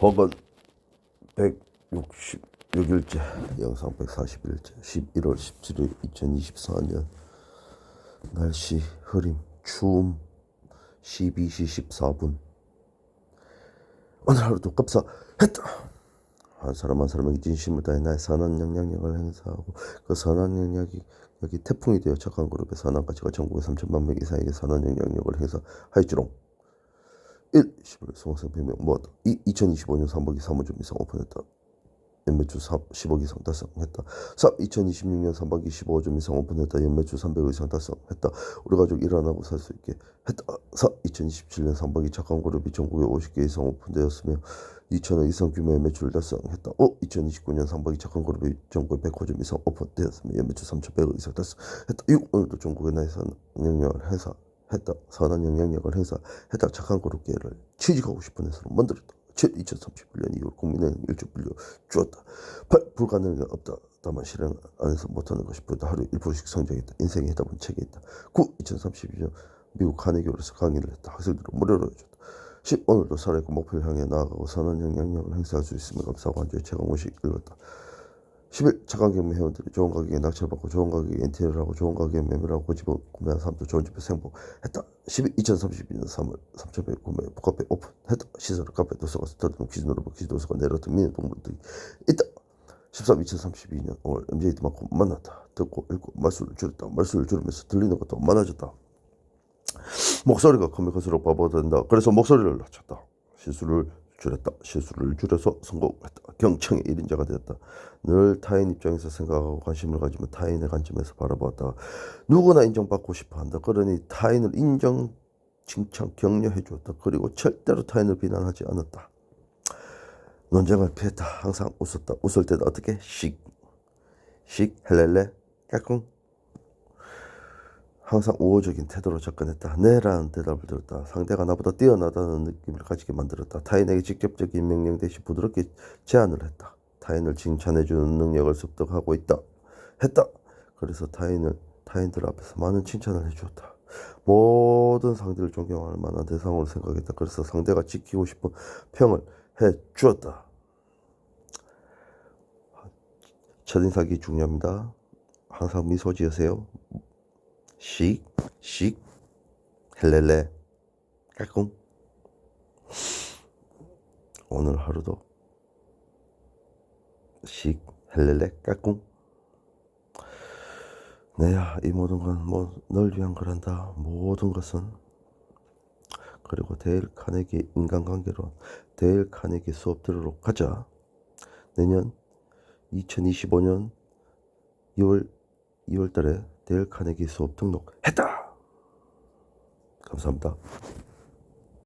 혹은 166일째 영상 141일째 11월 17일 2024년 날씨 흐림 추움 12시 14분. 오늘 하루도 급사했다. 한 사람 한 사람에게 진심을 다해 나의 선한 영향력을 행사하고 그 선한 영향력이 여기 태풍이 되어 착한 그룹의 선한 가치가 전국의 3천만 명 이상에게 선한 영향력을 행사하였지롱 1. 11월 송생 배명 모았다 2. 2025년 3분기 사무점 이상 오픈했다 연매출 10억 이상 달성했다 3. 2026년 3분기 15점 이상 오픈했다 연매출 300억 이상 달성했다 우리 가족 일 안 하고 살 수 있게 했다 4. 2027년 3분기 착한 그룹이 전국에 50개 이상 오픈되었으며 2천억 이상 규모의 매출을 달성했다 5. 2029년 3분기 착한 그룹이 전국에 100호점 이상 오픈되었으며 연매출 3,100억 이상 달성했다 6. 오늘도 전국에 나의 선영향을 행사 했다. 선한 영향력을 행사했다. 착한 그룹계를 취직하고 싶은 회사로 만들었다. 7. 2031년 2월 국민은 일주 빌려 주었다. 8. 불가능한 게 없다. 다만 실행 안에서 못하는 것이 보다 하루 1%씩 성장했다. 인생의 해답은 책에 있다. 9. 2032년 미국 카네기홀에서 강의를 했다. 학생들을 무료로 해줬다. 10. 오늘도 살아있고 목표를 향해 나아가고 선한 영향력을 행사할 수 있음을 감사하고 한 주의 최강무식 읽었다. 11. 착한 경매 회원들이 좋은 가격에 낙찰받고 좋은 가격에 인테리어를 하고 좋은 가격에 매매를 하고 집을 구매한 사람도 좋은 집에 생복했다. 12. 2032년 3월 3천배 구매 카페 오픈했다. 시설 카페 도서관 스타드 기준으로 기지 도서관 내려던 미니 동물들이 있다. 13. 2032년 5월 MJ도 많고 만났다. 듣고 읽고 말수를 줄였다. 말수를 줄이면서 들리는 것도 많아졌다. 목소리가 크면 클수록 바보가 된다. 그래서 목소리를 낮췄다. 실수를 줄였다. 실수를 줄여서 성공했다. 경청의 1인자가 되었다. 늘 타인 입장에서 생각하고 관심을 가지면 타인의 관점에서 바라보았다. 누구나 인정받고 싶어 한다. 그러니 타인을 인정, 칭찬, 격려해 주었다. 그리고 절대로 타인을 비난하지 않았다. 논쟁을 피했다. 항상 웃었다. 웃을 때도 어떻게? 씩. 씩, 헬렐레, 까꿍. 항상 우호적인 태도로 접근했다. 네 라는 대답을 들었다. 상대가 나보다 뛰어나다는 느낌을 가지게 만들었다. 타인에게 직접적인 명령 대신 부드럽게 제안을 했다. 타인을 칭찬해주는 능력을 습득하고 있다. 했다. 그래서 타인을 타인들 앞에서 많은 칭찬을 해주었다. 모든 상대를 존경할 만한 대상으로 생각했다. 그래서 상대가 지키고 싶은 평을 해주었다. 첫인상이 중요합니다. 항상 미소 지으세요. 씩, 씩, 헬렐레, 까꿍. 오늘 하루도 씩, 헬렐레, 까꿍. 내야 이 모든 건 뭐 널 위한 거란다. 모든 것은 그리고 데일 카네기 인간관계론 데일 카네기 수업 들으러 가자. 내년 2025년 2월 2월 달에 데일 카네기 수업 등록했다. 감사합니다.